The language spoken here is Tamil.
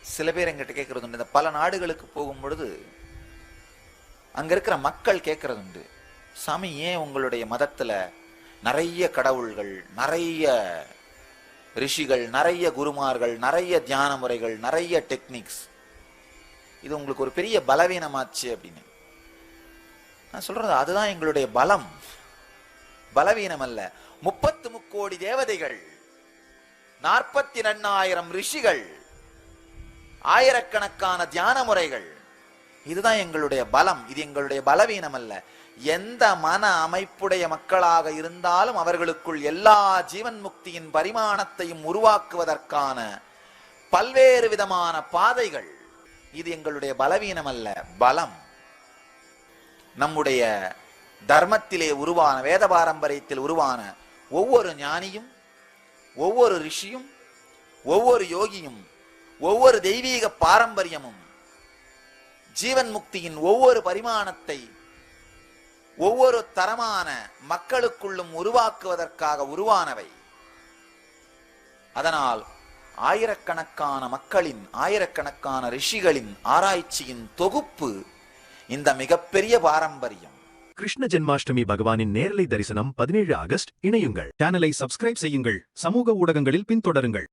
சில பேர் எங்கிட்ட கேட்கறது உண்டு. இந்த பல நாடுகளுக்கு போகும் பொழுது அங்க இருக்கிற மக்கள் கேட்கறது உண்டு. சாமி ஏன் உங்களுடைய மதத்துல நிறைய கடவுள்கள் நிறைய ரிஷிகள் நிறைய குருமார்கள் நிறைய தியான முறைகள் நிறைய டெக்னிக்ஸ் இது உங்களுக்கு ஒரு பெரிய பலவீனமாச்சு அப்படின்னு. நான் சொல்றது அதுதான் எங்களுடைய பலம். பலவீனம் அல்ல. முப்பத்து முக்கோடி தேவதைகள் நாற்பத்தி ரெண்டாயிரம் ரிஷிகள் ஆயிரக்கணக்கான தியான முறைகள். இதுதான் எங்களுடைய பலம். இது எங்களுடைய பலவீனம் அல்ல. எந்த மன அமைப்புடைய மக்களாக இருந்தாலும் அவர்களுக்குள் எல்லா ஜீவன் முக்தியின் பரிமாணத்தையும் உருவாக்குவதற்கான பல்வேறு விதமான பாதைகள். இது எங்களுடைய பலவீனம் அல்ல பலம். நம்முடைய தர்மத்திலே உருவான வேத பாரம்பரியத்தில் உருவான ஒவ்வொரு ஞானியும் ஒவ்வொரு ரிஷியும் ஒவ்வொரு யோகியும் ஒவ்வொரு தெய்வீக பாரம்பரியமும் ஜீவன் முக்தியின் ஒவ்வொரு பரிமாணத்தை ஒவ்வொரு தரமான மக்களுக்குள்ளும் உருவாக்குவதற்காக உருவானவை. அதனால் ஆயிரக்கணக்கான மக்களின் ஆயிரக்கணக்கான ரிஷிகளின் ஆராய்ச்சியின் தொகுப்பு இந்த மிகப்பெரிய பாரம்பரியம். கிருஷ்ண ஜென்மாஷ்டமி பகவானின் நேரலை தரிசனம் பதினேழு ஆகஸ்ட் இணையுங்கள். சேனலை சப்ஸ்கிரைப் செய்யுங்கள். சமூக ஊடகங்களில் பின்தொடருங்கள்.